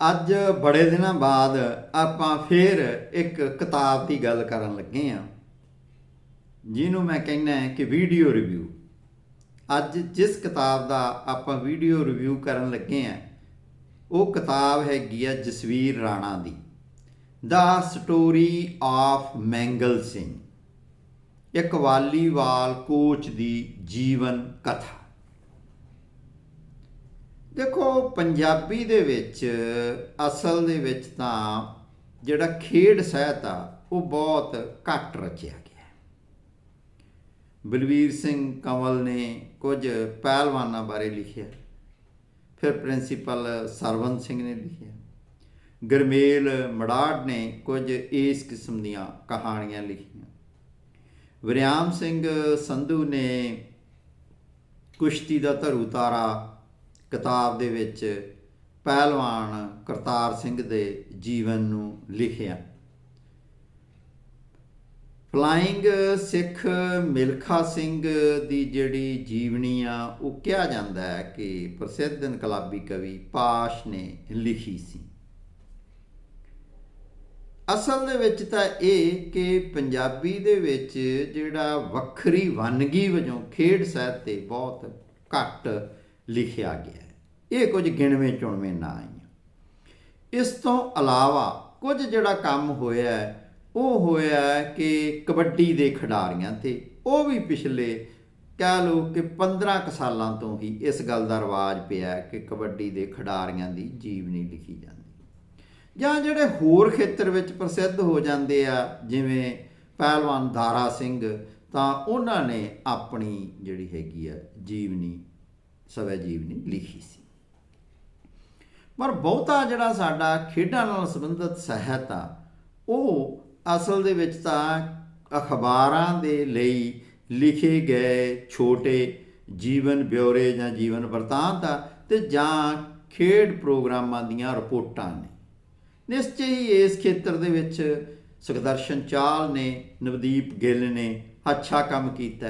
ਅੱਜ ਬੜੇ ਦਿਨਾਂ ਬਾਅਦ ਆਪਾਂ ਫੇਰ ਇੱਕ ਕਿਤਾਬ ਦੀ ਗੱਲ ਕਰਨ ਲੱਗੇ ਆ ਜਿਹਨੂੰ ਮੈਂ ਕਹਿੰਦਾ ਕਿ ਵੀਡੀਓ ਰਿਵਿਊ। ਅੱਜ ਜਿਸ ਕਿਤਾਬ ਦਾ ਆਪਾਂ ਵੀਡੀਓ ਰਿਵਿਊ ਕਰਨ ਲੱਗੇ ਆ ਉਹ ਕਿਤਾਬ ਹੈਗੀ ਆ ਜਸਵੀਰ ਰਾਣਾ ਦੀ। The story of Mangal Singh. ਇੱਕ ਵਾਲੀਵਾਲ ਕੋਚ ਦੀ ਜੀਵਨ ਕਥਾ। ਦੇਖੋ, ਪੰਜਾਬੀ ਦੇ ਵਿੱਚ, ਅਸਲ ਦੇ ਵਿੱਚ ਤਾਂ ਜਿਹੜਾ ਖੇਡ ਸਾਹਿਤ ਆ, ਉਹ ਬਹੁਤ ਘੱਟ ਰਚਿਆ ਗਿਆ ਹੈ। ਬਲਵੀਰ ਸਿੰਘ ਕੰਵਲ ਨੇ ਕੁਝ ਪਹਿਲਵਾਨਾਂ ਬਾਰੇ ਲਿਖਿਆ, ਫਿਰ ਪ੍ਰਿੰਸੀਪਲ ਸਰਵਨ ਸਿੰਘ ਨੇ ਲਿਖਿਆ, ਗਰਮੇਲ ਮੜਾੜ ਨੇ ਕੁਝ ਇਸ ਕਿਸਮ ਦੀਆਂ ਕਹਾਣੀਆਂ ਲਿਖੀਆਂ। ਵਿਰਿਆਮ ਸਿੰਘ ਸੰਧੂ ਨੇ ਕੁਸ਼ਤੀ ਦਾ ਧਰੂ ਤਾਰਾ ਕਿਤਾਬ ਦੇ ਵਿੱਚ ਪਹਿਲਵਾਨ ਕਰਤਾਰ ਸਿੰਘ ਦੇ ਜੀਵਨ ਨੂੰ ਲਿਖਿਆ। ਫਲਾਇੰਗ ਸਿੱਖ ਮਿਲਖਾ ਸਿੰਘ ਦੀ ਜਿਹੜੀ ਜੀਵਨੀ ਆ, ਉਹ ਕਿਹਾ ਜਾਂਦਾ ਹੈ ਕਿ ਪ੍ਰਸਿੱਧ ਇਨਕਲਾਬੀ ਕਵੀ ਪਾਸ਼ ਨੇ ਲਿਖੀ ਸੀ। ਅਸਲ ਦੇ ਵਿੱਚ ਤਾਂ ਇਹ ਕਿ ਪੰਜਾਬੀ ਦੇ ਵਿੱਚ ਜਿਹੜਾ ਵੱਖਰੀ ਵੰਨਗੀ ਵਜੋਂ ਖੇਡ ਸਾਹਿਤ ਤੇ ਬਹੁਤ ਘੱਟ ਲਿਖਿਆ ਗਿਆ ਇਹ ਕੁਝ ਗਿਣਵੇਂ ਚੁਣਵੇਂ ਨਾ ਆਈਆਂ। ਇਸ ਤੋਂ ਇਲਾਵਾ ਕੁਝ ਜਿਹੜਾ ਕੰਮ ਹੋਇਆ ਉਹ ਹੋਇਆ ਕਿ ਕਬੱਡੀ ਦੇ ਖਿਡਾਰੀਆਂ ਤੇ। ਉਹ ਵੀ ਪਿਛਲੇ ਕਹਿ ਲਓ ਕਿ 15 ਕੁ ਸਾਲਾਂ ਤੋਂ ਹੀ ਇਸ ਗੱਲ ਦਾ ਰਿਵਾਜ ਪਿਆ ਕਿ ਕਬੱਡੀ ਦੇ ਖਿਡਾਰੀਆਂ ਦੀ ਜੀਵਨੀ ਲਿਖੀ ਜਾਂਦੀ। ਜਾਂ ਜਿਹੜੇ ਹੋਰ ਖੇਤਰ ਵਿੱਚ ਪ੍ਰਸਿੱਧ ਹੋ ਜਾਂਦੇ ਆ, ਜਿਵੇਂ ਪਹਿਲਵਾਨ ਦਾਰਾ ਸਿੰਘ, ਤਾਂ ਉਹਨਾਂ ਨੇ ਆਪਣੀ ਜਿਹੜੀ ਹੈਗੀ ਆ ਜੀਵਨੀ ਸਵੈ ਜੀਵਨੀ ਲਿਖੀ ਸੀ। ਪਰ ਬਹੁਤਾ ਜਿਹੜਾ ਸਾਡਾ ਖੇਡਾਂ ਨਾਲ ਸੰਬੰਧਿਤ ਸਾਹਿਤ ਆ ਉਹ ਅਸਲ ਦੇ ਵਿੱਚ ਤਾਂ ਅਖਬਾਰਾਂ ਦੇ ਲਈ ਲਿਖੇ ਗਏ ਛੋਟੇ ਜੀਵਨ ਬਿਉਰੇ ਜਾਂ ਜੀਵਨ ਵਰਤਾਂਤ ਆ ਤੇ ਜਾਂ ਖੇਡ ਪ੍ਰੋਗਰਾਮਾਂ ਦੀਆਂ ਰਿਪੋਰਟਾਂ ਨੇ। ਨਿਸ਼ਚੈ ਹੀ ਇਸ ਖੇਤਰ ਦੇ ਵਿੱਚ ਸੁਖਦਰਸ਼ਨ ਚਾਲ ਨੇ, ਨਵਦੀਪ ਗਿੱਲ ਨੇ ਅੱਛਾ ਕੰਮ ਕੀਤਾ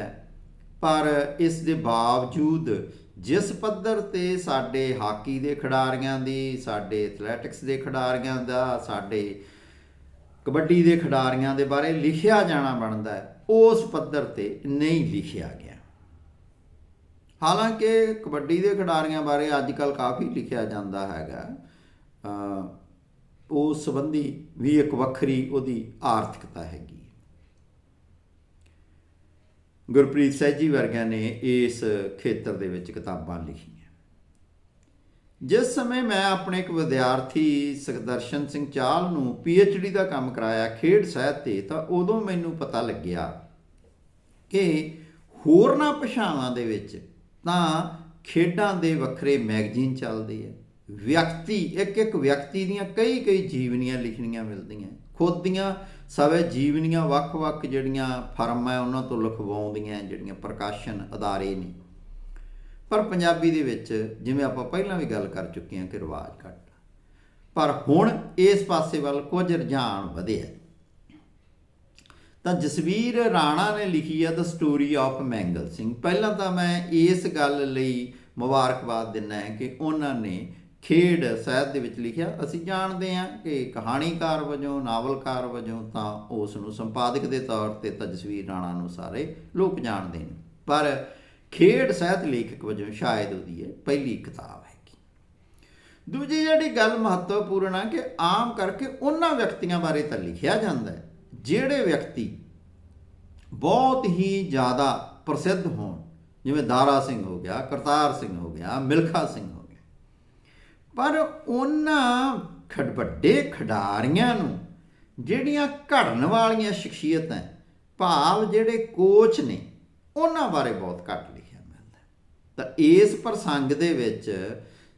ਪਰ ਇਸ ਦੇ ਬਾਵਜੂਦ ਜਿਸ ਪੱਧਰ ਤੇ ਸਾਡੇ ਹਾਕੀ ਦੇ ਖਿਡਾਰੀਆਂ ਦੀ, ਸਾਡੇ ਐਥਲੈਟਿਕਸ ਦੇ ਖਿਡਾਰੀਆਂ ਦਾ, ਸਾਡੇ ਕਬੱਡੀ ਦੇ ਖਿਡਾਰੀਆਂ ਦੇ ਬਾਰੇ ਲਿਖਿਆ ਜਾਣਾ ਬਣਦਾ ਹੈ, ਉਸ ਪੱਧਰ ਤੇ ਨਹੀਂ ਲਿਖਿਆ ਗਿਆ। ਹਾਲਾਂਕਿ ਕਬੱਡੀ ਦੇ ਖਿਡਾਰੀਆਂ ਬਾਰੇ ਅੱਜ ਕੱਲ ਕਾਫੀ ਲਿਖਿਆ ਜਾਂਦਾ ਹੈਗਾ। ਉਸ ਸੰਬੰਧੀ ਵੀ ਇੱਕ ਵੱਖਰੀ ਉਹਦੀ ਆਰਥਿਕਤਾ ਹੈਗੀ। ਗੁਰਪ੍ਰੀਤ ਸਹਿਜੀ ਵਰਗਿਆਂ ਨੇ ਇਸ ਖੇਤਰ ਦੇ ਵਿੱਚ ਕਿਤਾਬਾਂ ਲਿਖੀਆਂ। ਜਿਸ ਸਮੇਂ ਮੈਂ ਆਪਣੇ ਇੱਕ ਵਿਦਿਆਰਥੀ ਸੁਖਦਰਸ਼ਨ ਸਿੰਘ ਚਾਲ ਨੂੰ ਡੀ ਦਾ ਕੰਮ ਕਰਾਇਆ ਖੇਡ ਸਾਹਿਤ ਤੇ, ਤਾਂ ਉਦੋਂ ਮੈਨੂੰ ਪਤਾ ਲੱਗਿਆ ਕਿ ਹੋਰਨਾਂ ਭਾਸ਼ਾਵਾਂ ਦੇ ਵਿੱਚ ਤਾਂ ਖੇਡਾਂ ਦੇ ਵੱਖਰੇ ਮੈਗਜ਼ੀਨ ਚੱਲਦੇ ਆ। ਵਿਅਕਤੀ ਇੱਕ ਇੱਕ ਵਿਅਕਤੀ ਦੀਆਂ ਕਈ ਕਈ ਜੀਵਨੀਆਂ ਲਿਖਣੀਆਂ ਮਿਲਦੀਆਂ। ਖੁਦ ਦੀਆਂ ਸਵੇ ਜੀਵਨੀਆਂ, ਵੱਖ-ਵੱਖ ਜਿਹੜੀਆਂ ਫਰਮ ਹੈ ਉਹਨਾਂ ਤੋਂ ਲਿਖਵਾਉਂਦੀਆਂ ਜਿਹੜੀਆਂ ਪ੍ਰਕਾਸ਼ਨ ਅਦਾਰੇ ਨੇ। ਪਰ ਪੰਜਾਬੀ ਦੇ ਵਿੱਚ ਜਿਵੇਂ ਆਪਾਂ ਪਹਿਲਾਂ ਵੀ ਗੱਲ ਕਰ ਚੁੱਕੇ ਹਾਂ ਕਿ ਰਿਵਾਜ ਘੱਟ। ਪਰ ਹੁਣ ਇਸ ਪਾਸੇ ਵੱਲ ਕੁਝ ਰੁਝਾਨ ਵਧਿਆ ਤਾਂ ਜਸਵੀਰ ਰਾਣਾ ਨੇ ਲਿਖੀ ਆ the story of Mangal Singh ਪਹਿਲਾਂ ਤਾਂ ਮੈਂ ਇਸ ਗੱਲ ਲਈ ਮੁਬਾਰਕਬਾਦ ਦਿੰਦਾ ਹੈ ਕਿ ਉਹਨਾਂ ਨੇ ਖੇਡ ਸਾਹਿਤ ਦੇ ਵਿੱਚ ਲਿਖਿਆ, ਅਸੀਂ ਜਾਣਦੇ ਹਾਂ ਕਿ ਕਹਾਣੀਕਾਰ ਵਜੋਂ, ਨਾਵਲਕਾਰ ਵਜੋਂ ਤਾਂ ਉਸ ਨੂੰ ਸੰਪਾਦਕ ਦੇ ਤੌਰ ਤੇ ਤਜਵੀਰ ਰਾਣਾ ਨੂੰ ਸਾਰੇ ਲੋਕ ਜਾਣਦੇ ਨੇ। ਪਰ ਖੇਡ ਸਾਹਿਤ ਲੇਖਕ ਵਜੋਂ ਸ਼ਾਇਦ ਉਹਦੀ ਇਹ ਪਹਿਲੀ ਕਿਤਾਬ ਹੈਗੀ। ਦੂਜੀ ਜਿਹੜੀ ਗੱਲ ਮਹੱਤਵਪੂਰਨ ਆ ਕਿ ਆਮ ਕਰਕੇ ਉਹਨਾਂ ਵਿਅਕਤੀਆਂ ਬਾਰੇ ਤਾਂ ਲਿਖਿਆ ਜਾਂਦਾ ਹੈ, ਜਿਹੜੇ ਵਿਅਕਤੀ ਬਹੁਤ ਹੀ ਜ਼ਿਆਦਾ ਪ੍ਰਸਿੱਧ ਹੋਣ, ਜਿਵੇਂ ਦਾਰਾ ਸਿੰਘ ਹੋ ਗਿਆ, ਕਰਤਾਰ ਸਿੰਘ ਹੋ ਗਿਆ, ਮਿਲਖਾ ਸਿੰਘ ਪਰ ਉਹਨਾਂ ਖੜਵੱਡੇ ਖਿਡਾਰੀਆਂ ਨੂੰ ਜਿਹੜੀਆਂ ਘੜਨ ਵਾਲੀਆਂ ਸ਼ਖਸੀਅਤਾਂ ਭਾਵ ਜਿਹੜੇ ਕੋਚ ਨੇ, ਉਹਨਾਂ ਬਾਰੇ ਬਹੁਤ ਘੱਟ ਲਿਖਿਆ ਮਿਲਦਾ ਤਾਂ ਇਸ ਪ੍ਰਸੰਗ ਦੇ ਵਿੱਚ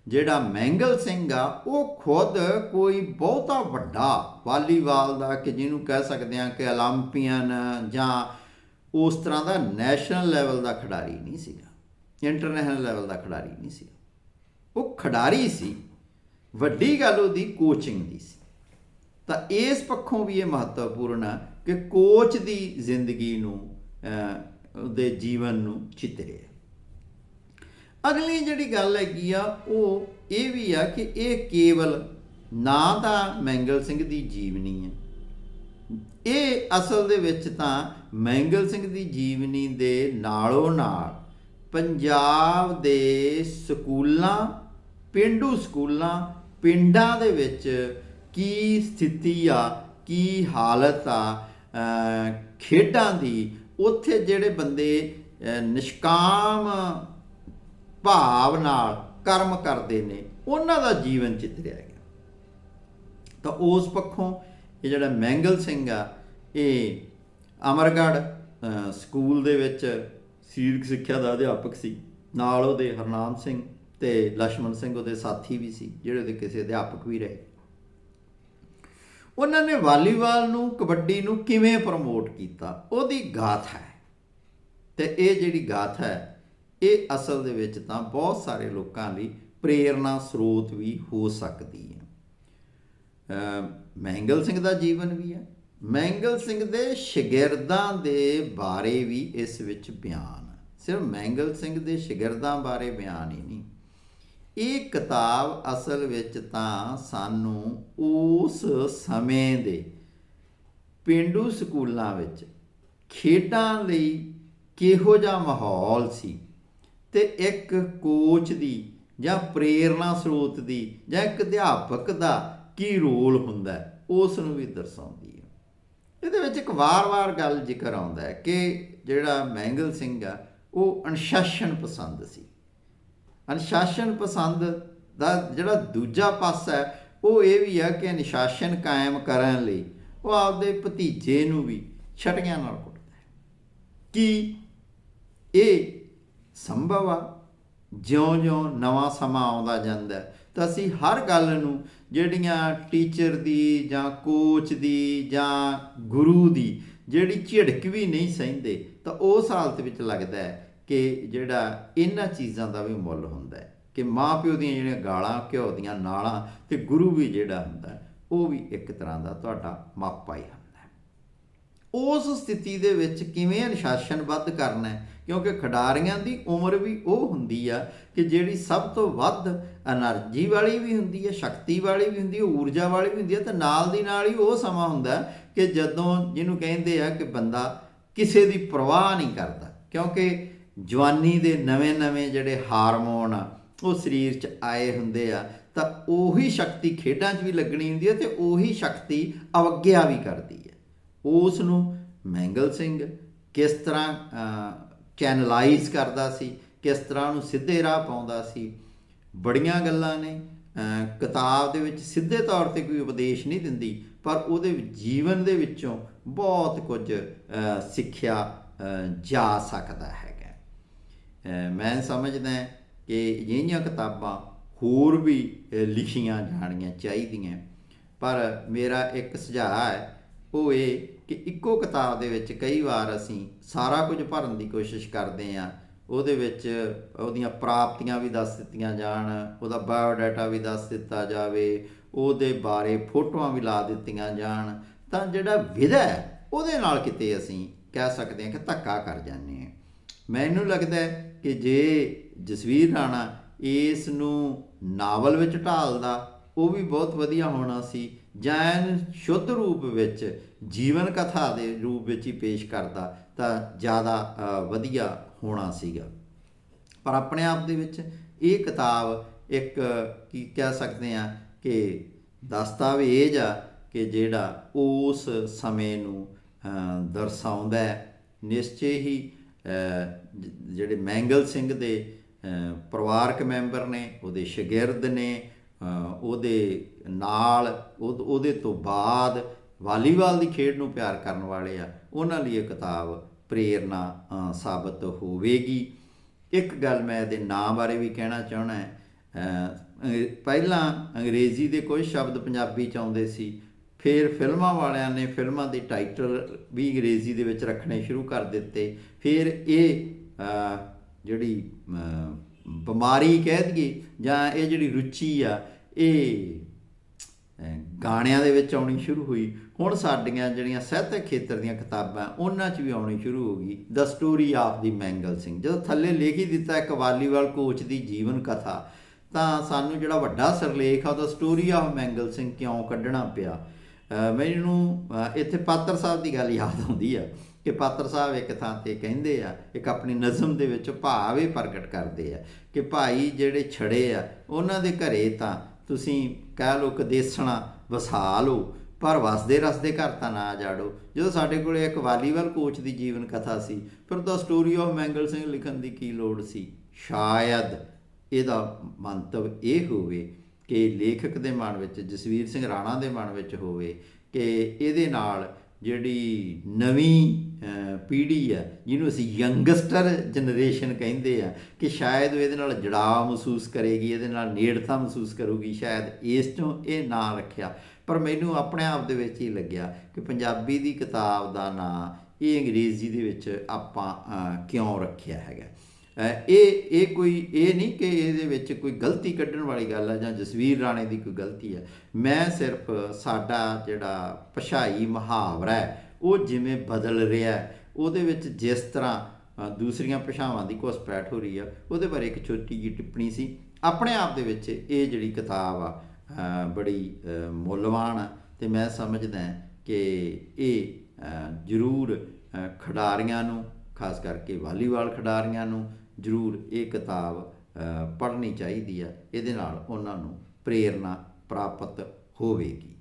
ਜਿਹੜਾ ਮੈਂਗਲ ਸਿੰਘ ਆ, ਉਹ ਖੁਦ ਕੋਈ ਬਹੁਤਾ ਵੱਡਾ ਵਾਲੀਬਾਲ ਦਾ ਕਿ ਜਿਹਨੂੰ ਕਹਿ ਸਕਦੇ ਆ ਕਿ 올림픽ੀਅਨ ਜਾਂ ਉਸ ਤਰ੍ਹਾਂ ਦਾ ਨੈਸ਼ਨਲ ਲੈਵਲ ਦਾ ਖਿਡਾਰੀ ਨਹੀਂ ਸੀਗਾ, ਇੰਟਰਨੈਸ਼ਨਲ ਲੈਵਲ ਦਾ ਖਿਡਾਰੀ ਨਹੀਂ ਸੀ ਉਹ ਖਿਡਾਰੀ ਸੀ ਵੱਡੀ ਗੱਲ ਉਹਦੀ ਕੋਚਿੰਗ ਦੀ ਸੀ। ਤਾਂ ਇਸ ਪੱਖੋਂ ਵੀ ਇਹ ਮਹੱਤਵਪੂਰਨ ਆ ਕਿ ਕੋਚ ਦੀ ਜ਼ਿੰਦਗੀ ਨੂੰ ਅਹ, ਉਹਦੇ ਜੀਵਨ ਨੂੰ ਚਿਤਰਿਆ ਅਗਲੀ ਜਿਹੜੀ ਗੱਲ ਹੈਗੀ ਆ ਉਹ ਇਹ ਵੀ ਆ ਕਿ ਇਹ ਕੇਵਲ ਨਾ ਤਾਂ ਮੈਂਗਲ ਸਿੰਘ ਦੀ ਜੀਵਨੀ ਹੈ ਇਹ ਅਸਲ ਦੇ ਵਿੱਚ ਤਾਂ ਮੈਂਗਲ ਸਿੰਘ ਦੀ ਜੀਵਨੀ ਦੇ ਨਾਲੋਂ ਨਾਲ ਪੰਜਾਬ ਦੇ ਸਕੂਲਾਂ ਪਿੰਡੂ ਸਕੂਲਾਂ ਪਿੰਡਾਂ ਦੇ ਵਿੱਚ ਕੀ ਸਥਿਤੀ ਆ, ਕੀ ਹਾਲਤ ਆ ਖੇਡਾਂ ਦੀ, ਉੱਥੇ ਜਿਹੜੇ ਬੰਦੇ ਨਿਸ਼ਕਾਮ ਭਾਵ ਨਾਲ ਕਰਮ ਕਰਦੇ ਨੇ, ਉਹਨਾਂ ਦਾ ਜੀਵਨ ਚਿੱਤਰਿਆ ਗਿਆ ਤਾਂ ਉਸ ਪੱਖੋਂ ਇਹ ਜਿਹੜਾ ਮੈਂਗਲ ਸਿੰਘ ਆ, ਇਹ ਅਮਰਗੜ੍ਹ ਸਕੂਲ ਦੇ ਵਿੱਚ ਸਰੀਰਕ ਸਿੱਖਿਆ ਦਾ ਅਧਿਆਪਕ ਸੀ। ਨਾਲ ਉਹਦੇ ਹਰਨਾਮ ਸਿੰਘ ਤੇ ਲక్ష్మణ ਸਿੰਘ ਉਹਦੇ ਸਾਥੀ ਵੀ ਸੀ, ਜਿਹੜੇ ਉਹਦੇ ਕਿਸੇ ਅਧਿਆਪਕ ਵੀ ਰਹੇ। ਉਹਨਾਂ ਨੇ ਵਾਲੀਬਾਲ ਨੂੰ, ਕਬੱਡੀ ਨੂੰ ਕਿਵੇਂ ਪ੍ਰਮੋਟ ਕੀਤਾ? ਉਹਦੀ ਗਾਥਾ ਹੈ। ਤੇ ਇਹ ਜਿਹੜੀ ਗਾਥਾ ਹੈ, ਇਹ ਅਸਲ ਦੇ ਵਿੱਚ ਤਾਂ ਬਹੁਤ ਸਾਰੇ ਲੋਕਾਂ ਲਈ ਪ੍ਰੇਰਣਾ ਸਰੋਤ ਵੀ ਹੋ ਸਕਦੀ ਹੈ। ਮਹਿੰਗਲ ਸਿੰਘ ਦਾ ਜੀਵਨ ਵੀ ਹੈ। ਮਹਿੰਗਲ ਸਿੰਘ ਦੇ ਸ਼ਗਿਰਦਾਂ ਦੇ ਬਾਰੇ ਵੀ ਇਸ ਵਿੱਚ ਬਿਆਨ ਸਿਰਫ ਮਹਿੰਗਲ ਸਿੰਘ ਦੇ ਸ਼ਗਿਰਦਾਂ ਬਾਰੇ ਬਿਆਨ ਹੀ ਨਹੀਂ ਇਹ ਕਿਤਾਬ ਅਸਲ ਵਿੱਚ ਤਾਂ ਸਾਨੂੰ ਉਸ ਸਮੇਂ ਦੇ ਪਿੰਡੂ ਸਕੂਲਾਂ ਵਿੱਚ ਖੇਡਾਂ ਲਈ ਕਿਹੋ ਜਿਹਾ ਮਾਹੌਲ ਸੀ ਤੇ ਇੱਕ ਕੋਚ ਦੀ ਜਾਂ ਪ੍ਰੇਰਣਾ ਸਰੋਤ ਦੀ ਜਾਂ ਇੱਕ ਅਧਿਆਪਕ ਦਾ ਕੀ ਰੋਲ ਹੁੰਦਾ ਉਸ ਨੂੰ ਵੀ ਦਰਸਾਉਂਦੀ ਹੈ। ਇਹਦੇ ਵਿੱਚ ਇੱਕ ਵਾਰ-ਵਾਰ ਗੱਲ ਜ਼ਿਕਰ ਆਉਂਦਾ ਹੈ ਕਿ ਜਿਹੜਾ ਮੈਂਗਲ ਸਿੰਘ ਆ, ਉਹ ਅਨੁਸ਼ਾਸਨ ਪਸੰਦ ਸੀ। ਅਨੁਸ਼ਾਸਨ ਪਸੰਦ ਦਾ ਜਿਹੜਾ ਦੂਜਾ ਪਾਸਾ ਹੈ, ਉਹ ਇਹ ਵੀ ਹੈ ਕਿ ਅਨੁਸ਼ਾਸਨ ਕਾਇਮ ਕਰਨ ਲਈ ਉਹ ਆਪਦੇ ਭਤੀਜੇ ਨੂੰ ਵੀ ਛਟੀਆਂ ਨਾਲ ਕੁੱਟਦਾ ਹੈ। ਕੀ ਇਹ ਸੰਭਵ ਆ? ਜਿਉਂ-ਜਿਉਂ ਨਵਾਂ ਸਮਾਂ ਆਉਂਦਾ ਜਾਂਦਾ ਤਾਂ ਅਸੀਂ ਹਰ ਗੱਲ ਨੂੰ ਜਿਹੜੀਆਂ ਟੀਚਰ ਦੀ ਜਾਂ ਕੋਚ ਦੀ ਜਾਂ ਗੁਰੂ ਦੀ ਜਿਹੜੀ ਝਿੜਕ ਵੀ ਨਹੀਂ ਸਹਿੰਦੇ, ਤਾਂ ਉਸ ਹਾਲਤ ਵਿੱਚ ਲੱਗਦਾ ਹੈ ਕਿ ਜਿਹੜਾ ਇਹਨਾਂ ਚੀਜ਼ਾਂ ਦਾ ਵੀ ਮੁੱਲ ਹੁੰਦਾ ਹੈ, ਕਿ ਮਾਪਿਓ ਦੀਆਂ ਜਿਹੜੀਆਂ ਗਾਲਾਂ, ਘਿਓ ਦੀਆਂ ਨਾਲਾਂ ਤੇ ਗੁਰੂ ਵੀ ਜਿਹੜਾ ਹੁੰਦਾ ਉਹ ਵੀ ਇੱਕ ਤਰ੍ਹਾਂ ਦਾ ਤੁਹਾਡਾ ਮਾਪਾ ਹੀ ਹੁੰਦਾ ਹੈ। ਉਸ ਸਥਿਤੀ ਦੇ ਵਿੱਚ ਕਿਵੇਂ ਅਨੁਸ਼ਾਸਨ ਵੱਧ ਕਰਨਾ ਹੈ? ਕਿਉਂਕਿ ਖਿਡਾਰੀਆਂ ਦੀ ਉਮਰ ਵੀ ਉਹ ਹੁੰਦੀ ਆ ਕਿ ਜਿਹੜੀ ਸਭ ਤੋਂ ਵੱਧ એનર્ਜੀ ਵਾਲੀ ਵੀ ਹੁੰਦੀ ਹੈ, ਸ਼ਕਤੀ ਵਾਲੀ ਵੀ ਹੁੰਦੀ ਹੈ ਊਰਜਾ ਵਾਲੀ ਵੀ ਹੁੰਦੀ ਹੈ ਤੇ ਨਾਲ ਦੀ ਨਾਲ ਹੀ ਉਹ ਸਮਾਂ ਹੁੰਦਾ ਕਿ ਜਦੋਂ ਜਿਹਨੂੰ ਕਹਿੰਦੇ ਆ ਕਿ ਬੰਦਾ ਕਿਸੇ ਦੀ ਪਰਵਾਹ ਨਹੀਂ ਕਰਦਾ, ਕਿਉਂਕਿ ਜਵਾਨੀ ਦੇ ਨਵੇਂ-ਨਵੇਂ ਜਿਹੜੇ ਹਾਰਮੋਨ ਆ ਉਹ ਸਰੀਰ 'ਚ ਆਏ ਹੁੰਦੇ ਆ, ਤਾਂ ਉਹੀ ਸ਼ਕਤੀ ਖੇਡਾਂ 'ਚ ਵੀ ਲੱਗਣੀ ਹੁੰਦੀ ਹੈ ਤੇ ਉਹੀ ਸ਼ਕਤੀ ਅਵਗਿਆ ਵੀ ਕਰਦੀ ਹੈ ਉਸ ਨੂੰ ਮੈਂਗਲ ਸਿੰਘ ਕਿਸ ਤਰ੍ਹਾਂ ਚੈਨਲਾਈਜ਼ ਕਰਦਾ ਸੀ, ਕਿਸ ਤਰ੍ਹਾਂ ਉਹਨੂੰ ਸਿੱਧੇ ਰਾਹ ਪਾਉਂਦਾ ਸੀ, ਬੜੀਆਂ ਗੱਲਾਂ ਨੇ। ਕਿਤਾਬ ਦੇ ਵਿੱਚ ਸਿੱਧੇ ਤੌਰ ਤੇ ਕੋਈ ਉਪਦੇਸ਼ ਨਹੀਂ ਦਿੰਦੀ, ਪਰ ਉਹਦੇ ਜੀਵਨ ਦੇ ਵਿੱਚੋਂ ਬਹੁਤ ਕੁਝ ਸਿੱਖਿਆ ਜਾ ਸਕਦਾ ਹੈ। ਮੈਂ ਸਮਝਦਾ ਕਿ ਅਜਿਹੀਆਂ ਕਿਤਾਬਾਂ ਹੋਰ ਵੀ ਲਿਖੀਆਂ ਜਾਣੀਆਂ ਚਾਹੀਦੀਆਂ। ਪਰ ਮੇਰਾ ਇੱਕ ਸੁਝਾਅ ਹੈ, ਉਹ ਇਹ ਕਿ ਇੱਕੋ ਕਿਤਾਬ ਦੇ ਵਿੱਚ ਕਈ ਵਾਰ ਅਸੀਂ ਸਾਰਾ ਕੁਝ ਭਰਨ ਦੀ ਕੋਸ਼ਿਸ਼ ਕਰਦੇ ਹਾਂ। ਉਹਦੇ ਵਿੱਚ ਉਹਦੀਆਂ ਪ੍ਰਾਪਤੀਆਂ ਵੀ ਦੱਸ ਦਿੱਤੀਆਂ ਜਾਣ, ਉਹਦਾ ਬਾਇਓਡਾਟਾ ਵੀ ਦੱਸ ਦਿੱਤਾ ਜਾਵੇ, ਉਹਦੇ ਬਾਰੇ ਫੋਟੋਆਂ ਵੀ ਲਾ ਦਿੱਤੀਆਂ ਜਾਣ। ਤਾਂ ਜਿਹੜਾ ਵਿਧਾ ਹੈ, ਉਹਦੇ ਨਾਲ ਕਿਤੇ ਅਸੀਂ ਕਹਿ ਸਕਦੇ ਹਾਂ ਕਿ ਧੱਕਾ ਕਰ ਜਾਂਦੇ ਹਾਂ। ਮੈਨੂੰ ਲੱਗਦਾ ਹੈ ਕਿ ਜੇ ਜਸਵੀਰ ਰਾਣਾ ਇਸ ਨੂੰ ਨਾਵਲ ਵਿੱਚ ਢਾਲਦਾ, ਉਹ ਵੀ ਬਹੁਤ ਵਧੀਆ ਹੋਣਾ ਸੀ। ਜਾਂ ਇਹਨੂੰ ਸ਼ੁੱਧ ਰੂਪ ਵਿੱਚ, ਜੀਵਨ ਕਥਾ ਦੇ ਰੂਪ ਵਿੱਚ ਹੀ ਪੇਸ਼ ਕਰਦਾ, ਤਾਂ ਜ਼ਿਆਦਾ ਵਧੀਆ ਹੋਣਾ ਸੀਗਾ। ਪਰ ਆਪਣੇ ਆਪ ਦੇ ਵਿੱਚ ਇਹ ਕਿਤਾਬ ਇੱਕ, ਕੀ ਕਹਿ ਸਕਦੇ ਆ ਕਿ ਦਸਤਾਵੇਜ਼ ਆ ਕਿ ਜਿਹੜਾ ਉਸ ਸਮੇਂ ਨੂੰ ਦਰਸਾਉਂਦਾ ਹੈ। ਨਿਸ਼ਚੇ ਹੀ ਜਿਹੜੇ ਮੈਂਗਲ ਸਿੰਘ ਦੇ ਪਰਿਵਾਰਕ ਮੈਂਬਰ ਨੇ ਉਹਦੇ ਸ਼ਾਗਿਰਦ ਨੇ ਉਹਦੇ ਨਾਲ ਉਹਦੇ ਤੋਂ ਬਾਅਦ ਵਾਲੀਬਾਲ ਦੀ ਖੇਡ ਨੂੰ ਪਿਆਰ ਕਰਨ ਵਾਲੇ ਆ ਉਹਨਾਂ ਲਈ ਇਹ ਕਿਤਾਬ ਪ੍ਰੇਰਨਾ ਸਾਬਤ ਹੋਵੇਗੀ। ਇੱਕ ਗੱਲ ਮੈਂ ਇਹਦੇ ਨਾਂ ਬਾਰੇ ਵੀ ਕਹਿਣਾ ਚਾਹਣਾ ਹੈ ਅ, ਪਹਿਲਾਂ ਅੰਗਰੇਜ਼ੀ ਦੇ ਕੁਝ ਸ਼ਬਦ ਪੰਜਾਬੀ ਚ ਆਉਂਦੇ ਸੀ। ਫਿਰ ਫਿਲਮਾਂ ਵਾਲਿਆਂ ਨੇ ਫਿਲਮਾਂ ਦੇ ਟਾਈਟਲ ਵੀ ਅੰਗਰੇਜ਼ੀ ਦੇ ਵਿੱਚ ਰੱਖਣੇ ਸ਼ੁਰੂ ਕਰ ਦਿੱਤੇ। ਫਿਰ ਇਹ ਜਿਹੜੀ ਬਿਮਾਰੀ ਕਹਿ ਦਈਏ ਜਾਂ ਇਹ ਜਿਹੜੀ ਰੁਚੀ ਆ, ਇਹ ਗਾਣਿਆਂ ਦੇ ਵਿੱਚ ਆਉਣੀ ਸ਼ੁਰੂ ਹੋਈ। ਹੁਣ ਸਾਡੀਆਂ ਜਿਹੜੀਆਂ ਸਾਹਿਤਕ ਖੇਤਰ ਦੀਆਂ ਕਿਤਾਬਾਂ, ਉਹਨਾਂ 'ਚ ਵੀ ਆਉਣੀ ਸ਼ੁਰੂ ਹੋ ਗਈ। ਦ ਸਟੋਰੀ ਆਫ ਦੀ ਮੈਂਗਲ ਸਿੰਘ ਜਦੋਂ ਥੱਲੇ ਲਿਖ ਹੀ ਦਿੱਤਾ ਇੱਕ ਵਾਲੀਬਾਲ ਕੋਚ ਦੀ ਜੀਵਨ ਕਥਾ, ਤਾਂ ਸਾਨੂੰ ਜਿਹੜਾ ਵੱਡਾ ਸਿਰਲੇਖ ਆ, ਉਹਦਾ ਸਟੋਰੀ ਆਫ ਮੈਂਗਲ ਸਿੰਘ ਕਿਉਂ ਕੱਢਣਾ ਪਿਆ? ਮੈਨੂੰ ਇੱਥੇ ਪਾਤਰ ਸਾਹਿਬ ਦੀ ਗੱਲ ਯਾਦ ਆਉਂਦੀ ਆ ਕਿ ਪਾਤਰ ਸਾਹਿਬ ਇੱਕ ਥਾਂ ਤੇ ਕਹਿੰਦੇ ਆ, ਇੱਕ ਆਪਣੀ ਨਜ਼ਮ ਦੇ ਵਿੱਚ ਭਾਵ ਇਹ ਪ੍ਰਗਟ ਕਰਦੇ ਆ ਕਿ ਭਾਈ ਜਿਹੜੇ ਛੜੇ ਆ, ਉਹਨਾਂ ਦੇ ਘਰੇ ਤਾਂ ਤੁਸੀਂ ਕਹਿ ਲਓ ਕਦੇਸਣਾ ਵਸਾ ਲਓ, ਪਰ ਵਸਦੇ ਰਸਦੇ ਘਰ ਤਾਂ ਨਾ ਜਾੜੋ। ਜਦੋਂ ਸਾਡੇ ਕੋਲੇ ਇੱਕ ਵਾਲੀਬਾਲ ਕੋਚ ਦੀ ਜੀਵਨ ਕਥਾ ਸੀ, ਫਿਰ ਤਾਂ ਸਟੋਰੀ ਆਫ ਮੈਂਗਲ ਸਿੰਘ ਲਿਖਣ ਦੀ ਕੀ ਲੋੜ ਸੀ? ਸ਼ਾਇਦ ਇਹਦਾ ਮੰਤਵ ਇਹ ਹੋਵੇ ਕਿ ਲੇਖਕ ਦੇ ਮਨ ਵਿੱਚ, ਜਸਵੀਰ ਸਿੰਘ ਰਾਣਾ ਦੇ ਮਨ ਵਿੱਚ ਹੋਵੇ ਕਿ ਇਹਦੇ ਨਾਲ ਜਿਹੜੀ ਨਵੀਂ ਪੀੜ੍ਹੀ ਆ ਜਿਹਨੂੰ ਅਸੀਂ ਯੰਗਸਟਰ ਜਨਰੇਸ਼ਨ ਕਹਿੰਦੇ ਆ, ਕਿ ਸ਼ਾਇਦ ਉਹ ਇਹਦੇ ਨਾਲ ਜੜਾਅ ਮਹਿਸੂਸ ਕਰੇਗੀ, ਇਹਦੇ ਨਾਲ ਨੇੜਤਾ ਮਹਿਸੂਸ ਕਰੂਗੀ, ਸ਼ਾਇਦ ਇਸ ਤੋਂ ਇਹ ਨਾਂ ਰੱਖਿਆ। ਪਰ ਮੈਨੂੰ ਆਪਣੇ ਆਪ ਦੇ ਵਿੱਚ ਹੀ ਲੱਗਿਆ ਕਿ ਪੰਜਾਬੀ ਦੀ ਕਿਤਾਬ ਦਾ ਨਾਂ ਇਹ ਅੰਗਰੇਜ਼ੀ ਦੇ ਵਿੱਚ ਆਪਾਂ ਕਿਉਂ ਰੱਖਿਆ ਹੈਗਾ। ਇਹ ਇਹ ਕੋਈ, ਇਹ ਨਹੀਂ ਕਿ ਇਹਦੇ ਵਿੱਚ ਕੋਈ ਗਲਤੀ ਕੱਢਣ ਵਾਲੀ ਗੱਲ ਆ ਜਾਂ ਜਸਵੀਰ ਰਾਣੇ ਦੀ ਕੋਈ ਗਲਤੀ ਹੈ ਮੈਂ ਸਿਰਫ ਸਾਡਾ ਜਿਹੜਾ ਪਛਾਈ ਮੁਹਾਵਰਾ ਹੈ, ਉਹ ਜਿਵੇਂ ਬਦਲ ਰਿਹਾ ਹੈ, ਉਹਦੇ ਵਿੱਚ ਜਿਸ ਤਰ੍ਹਾਂ ਦੂਸਰੀਆਂ ਭਾਸ਼ਾਵਾਂ ਦੀ ਘੁਸਪੈਠ ਹੋ ਰਹੀ ਆ, ਉਹਦੇ ਬਾਰੇ ਇੱਕ ਛੋਟੀ ਜਿਹੀ ਟਿੱਪਣੀ ਸੀ। ਆਪਣੇ ਆਪ ਦੇ ਵਿੱਚ ਇਹ ਜਿਹੜੀ ਕਿਤਾਬ ਆ ਬੜੀ ਮੁੱਲਵਾਨ ਆ ਤੇ ਮੈਂ ਸਮਝਦਾ ਕਿ ਇਹ ਜ਼ਰੂਰ ਖਿਡਾਰੀਆਂ ਨੂੰ, ਖਾਸ ਕਰਕੇ ਵਾਲੀਬਾਲ ਖਿਡਾਰੀਆਂ ਨੂੰ ਜ਼ਰੂਰ ਇਹ ਕਿਤਾਬ ਪੜ੍ਹਨੀ ਚਾਹੀਦੀ ਹੈ ਇਹਦੇ ਨਾਲ ਉਹਨਾਂ ਨੂੰ ਪ੍ਰੇਰਨਾ ਪ੍ਰਾਪਤ ਹੋਵੇਗੀ।